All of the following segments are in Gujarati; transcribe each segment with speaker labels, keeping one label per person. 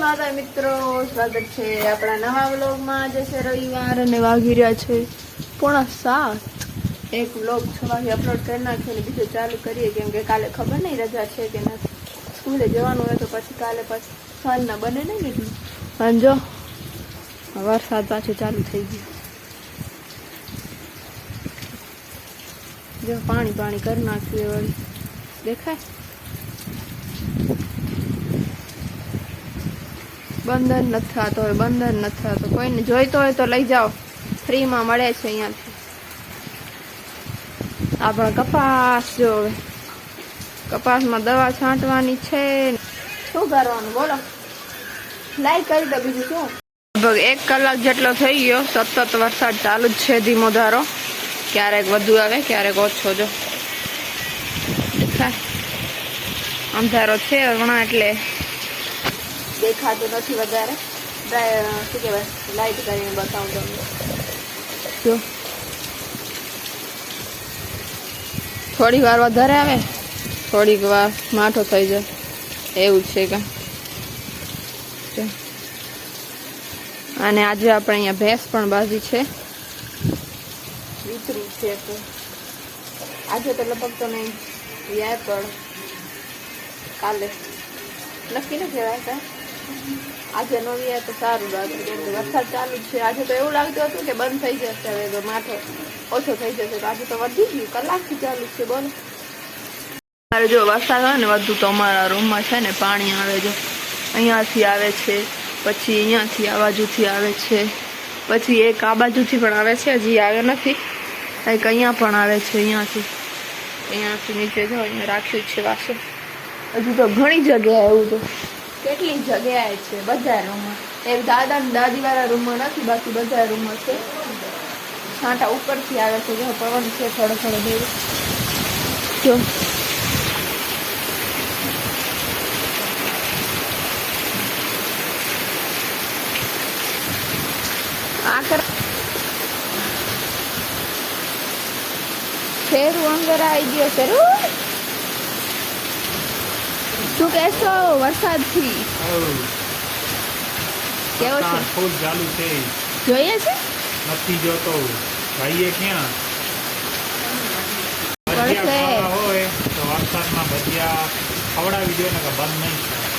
Speaker 1: માતા મિત્રો, સ્વાગત છે આપણા નવા વ્લોગમાં. આજે છે રવિવાર અને વાગી રહ્યા છે પોણા સાત. એક વ્લોગ વાગે અપલોડ કરી નાખ્યો અને બીજો ચાલુ કરીએ, કેમ કે કાલે ખબર નહીં રજા છે કે ના સ્કૂલે જવાનું હોય તો પછી કાલે પછી સાંજના બને નહીં એટલું. અને જો, વરસાદ પાછો ચાલુ થઈ ગયો. જો પાણી પાણી કરી નાખ્યું વળી દેખાય? બંધન નથી થતો હોય, બંધન નથી થતો. કોઈને જોઈતો હોય તો લઈ જાઓ. ફ્રીમાં મળે છે અહીંયાથી. આપણે કપાસ જો કપાસમાં દવા છાંટવાની છે. શું કરવાનું? બોલો. લાઈક કરી દો બીજું શું? લગભગ એક કલાક જેટલો થઈ ગયો. સતત વરસાદ ચાલુ જ છે ધીમો ધારો. ક્યારેક વધુ આવે, ક્યારેક ઓછો. જો. દેખાય અંધારો છે હમણાં એટલે દેખાતું નથી વધારે. શું કહેવાય લાઈટ કરીને બતાવું તમને. જો. થોડી વાર વધારે આવે, થોડીક વાર માઠો થઈ જાય. એવું છે કે. અને આજે આપણે અહીંયા ભેંસ પણ બાજી છે. વિતરું છે તો. આજે તો લગભગ તો નહીં પણ કાલે. નક્કી નથી કહેવાય આજે ન વ્યાય તો સારું લાગે, કેમ કે વરસાદ ચાલુ છે. આજે તો એવું લાગતું હતું કે બંધ થઈ જશે, હવે તો માથો ઓછો થઈ જશે. તો આજે તો વધી ગયું કલાકથી ચાલુ છે બોલો મારે જો વરસાદ હોય ને વધુ તો અમારા રૂમમાં છે ને પાણી આવે છે અહીંયાથી આવે છે, પછી અહીંયાથી આ બાજુથી આવે છે, પછી એક આ બાજુથી પણ આવે છે, હજી આવ્યો નથી. એક અહીંયા પણ આવે છે, અહીંયાથી. અહીંયાથી નીચે જો, અહીંયા રાખ્યું છે વાસણ. હજુ તો ઘણી જગ્યાએ એવું તો. કેટલી જગ્યાએ છે બધા રૂમમાં? એક દાદા ને દાદી વાળા રૂમમાં નથી, બાકી બધા રૂમમાં છે. છાંટા ઉપરથી આવે છે, જો પવન છે થોડો થોડો દેવું જો. આ શેરું અંદર આવી ગયો શેરું શું કહેશો વરસાદથી. કેવો છે?
Speaker 2: ફૂલ ચાલુ છે.
Speaker 1: જોઈએ છે?
Speaker 2: નથી જોતો. ભાઈએ ક્યાં?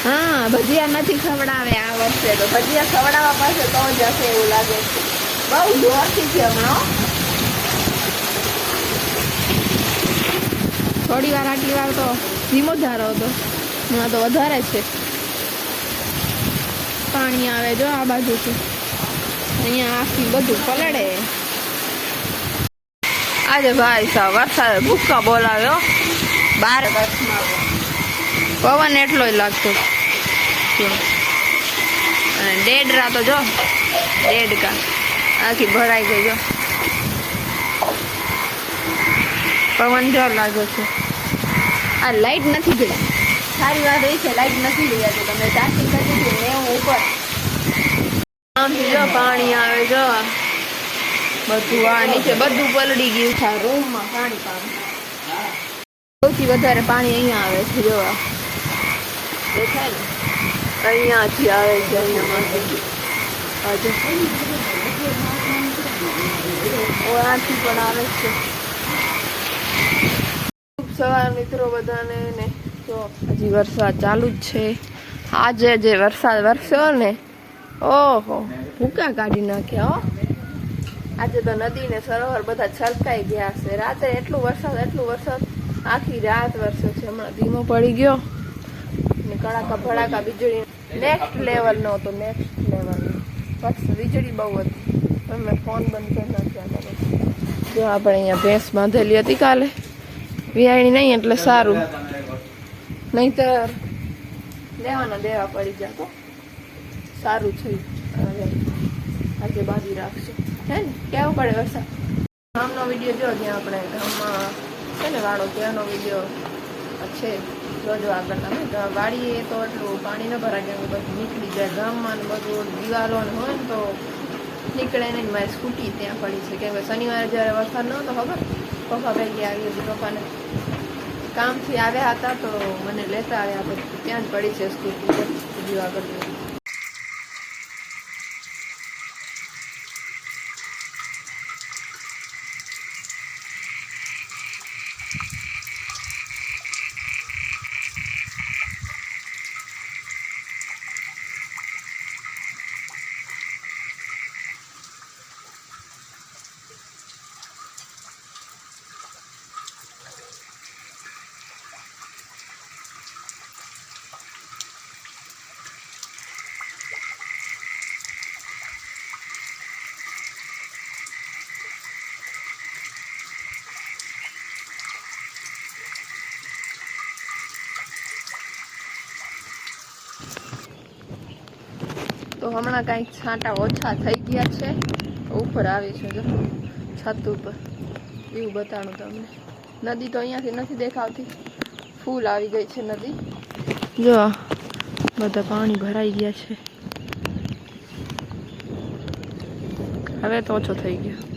Speaker 1: હા ભજીયા નથી ખવડાવે આ વર્ષે તો. ભજીયા ખવડાવવા પાસે તો જશે એવું લાગે છે. બહુ જોરથી છે હમણાં થોડી વાર આટલી વાર તો ધીમો ધારો હતો હમણાં તો વધારે છે. પાણી આવે જો આ બાજુથી. અહીંયા આખી બધું પલળે. આજે ભાઈ સાહેબ વરસાદ ભૂક્કા બોલાવ્યો. બાર પવન એટલો જ લાગતો. અને ડેડરા તો જો. ડેડકા. આખી ભરાઈ ગઈ જો. પવન જો લાગે છે. આ લાઈટ નથી ગઈ સારી વાત એ છે, લાઈટ નથી લઈ આજે તમે ચાર્જિંગ કરી દીધી નેવું ઉપર. આમથી જો પાણી આવે, જો. બધું આ નીચે બધું પલળી ગયું છે રૂમમાં પાણી પાણી સૌથી વધારે પાણી અહીંયા આવે છે જોવા અહીંયાથી આવે છે અહીંયામાંથી પણ આવે છે. સવાર મિત્રો બધાને ને. જો હજી વરસાદ ચાલુ જ છે. આજે જે વરસાદ વરસ્યો ને, ઓહો, ભૂકા કાઢી નાખ્યા હો. આજે તો નદી ને સરોવર બધા છલકાઈ ગયા છે. રાતે એટલું વરસાદ એટલું વરસાદ. આખી રાત વરસ્યો છે. હમણાં ધીમો પડી ગયો. ને કડાકા ભડાકા વીજળી. નેક્સ્ટ લેવલ નો હતો નેક્સ્ટ લેવલ બસ વીજળી બહુ હતી. મેં ફોન બંધ કરી નાખ્યા જો આપણે અહીંયા ભેંસ બાંધેલી હતી કાલે. વિયાણી નહીં, એટલે સારું. નહીતર દેવાના દેવા પડી જતો સારું થયું. આજે બાજી રાખશું. હે ને? કેવો પડે વરસાદ? ગામનો વીડિયો જો જ્યાં આપણે ગામમાં છે ને વાળો, ત્યાંનો વીડિયો છે જોજો આગળ તમે વાડીએ તો એટલું પાણી ન ભરાય, કેમ બધું નીકળી જાય ગામમાં બધું દિવાલો હોય ને તો નીકળે નહીં મારી સ્કૂટી ત્યાં પડી છે. કેમ કે શનિવારે જ્યારે વરસાદ નહોતો ખબર? પપ્પા ભેગી આવી હતી પપ્પાને. કામથી આવ્યા હતા તો મને લેતા આવ્યા પછી ત્યાં જ પડી છે સ્કૂટી બીજું આગળ હમણાં કાંઈક છાંટા ઓછા થઈ ગયા છે. ઉપર આવી છે, જો. છત ઉપર. એવું બતાડું તમને. નદી તો અહીંયાથી નથી દેખાવતી. ફૂલ આવી ગઈ છે નદી. જો, બધા પાણી ભરાઈ ગયા છે. હવે તો ઓછો થઈ ગયો.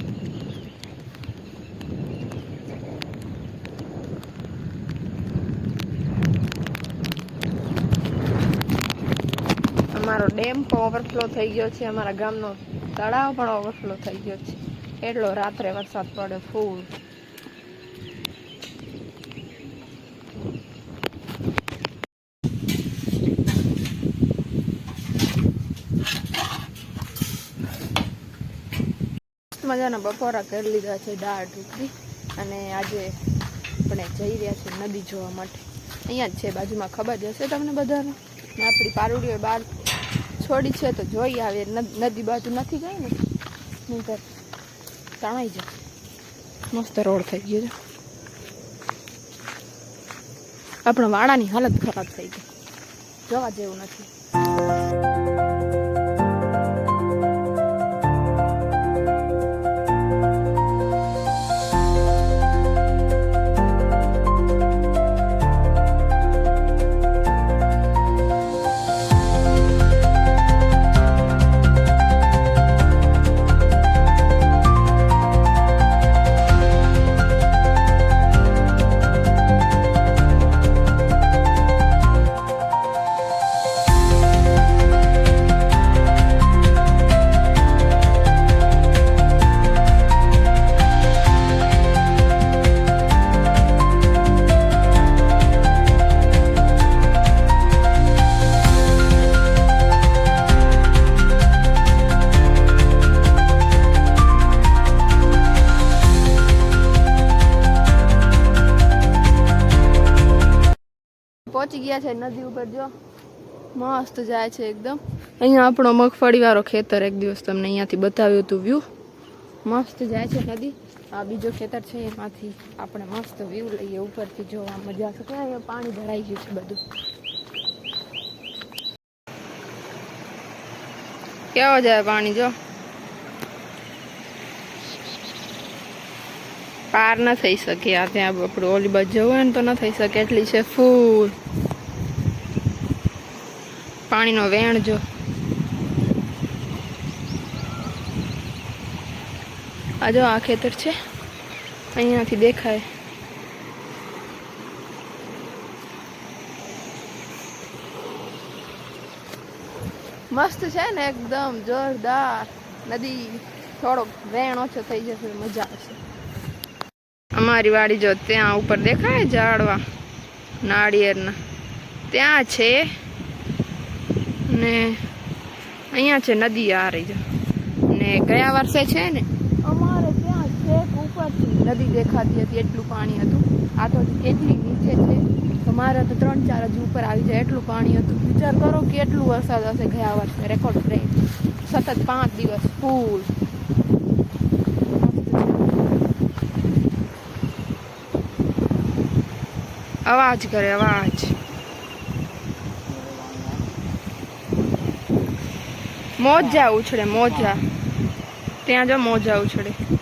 Speaker 1: અમારો ડેમ પણ ઓવરફ્લો થઈ ગયો છે, અમારા ગામનો તળાવ પણ ઓવરફ્લો થઈ ગયો છે. એટલો રાત્રે વરસાદ પડે ફૂલ મજાના બપોરા કરી લીધા છે, દાળ ઢોકળી અને આજે આપણે જઈ રહ્યા છીએ નદી જોવા માટે. અહીંયા જ છે, બાજુમાં ખબર જ હશે તમને બધાને. આપણી પારુડીઓ બહાર છોડી છે તો જોઈ આવે. નદી બાજુ નથી ગઈ ને? નહીંતર તણાઈ જાય. મસ્ત રોડ થઈ ગયો છે. આપણા વાડાની હાલત ખરાબ થઈ ગઈ. જોવા જેવું નથી. પહોંચી ગયા છે નદી ઉપર, જો. મસ્ત જાય છે એકદમ. અહીંયા આપણો મગફળી વાળો ખેતર એક દિવસ તમને અહીંયાથી બતાવ્યું હતું વ્યૂ મસ્ત જાય છે નદી. આ બીજો ખેતર છે, એમાંથી આપણે મસ્ત વ્યૂ લઈએ ઉપરથી જોવા. મજા આવશે ક્યાં પાણી ભરાઈ ગયું છે બધું. કેવો જાય પાણી, જો. પાર ન થઈ શકે આ ત્યાં આપણું ઓલી બાજુ જવું હોય ને તો ન થઈ શકે. એટલી છે ફૂલ પાણીનો વેણ જો. આ જો આ ખેતર છે. અહીંયાથી દેખાય. મસ્ત છે ને એકદમ જોરદાર. નદી થોડોક વેણ ઓછો થઈ જશે, મજા આવશે. અમારી વાડી જો ત્યાં ઉપર દેખાય ઝાડવા. નાળિયેરના. ત્યાં છે. ને અહીંયા છે નદી આ રહી છે. ને ગયા વર્ષે છે ને અમારે ત્યાં છેક ઉપરથી નદી દેખાતી હતી એટલું પાણી હતું. આ તો કેટલી નીચે છે. તો મારે તો ત્રણ ચાર હજુ ઉપર આવી જાય એટલું પાણી હતું. વિચાર કરો કે એટલું વરસાદ હશે ગયા વર્ષે. રેકોર્ડ બ્રેક સતત પાંચ દિવસ ફૂલ અવાજ કરે અવાજ. મોજા ઉછળે મોજા. ત્યાં જો મોજા ઉછળે.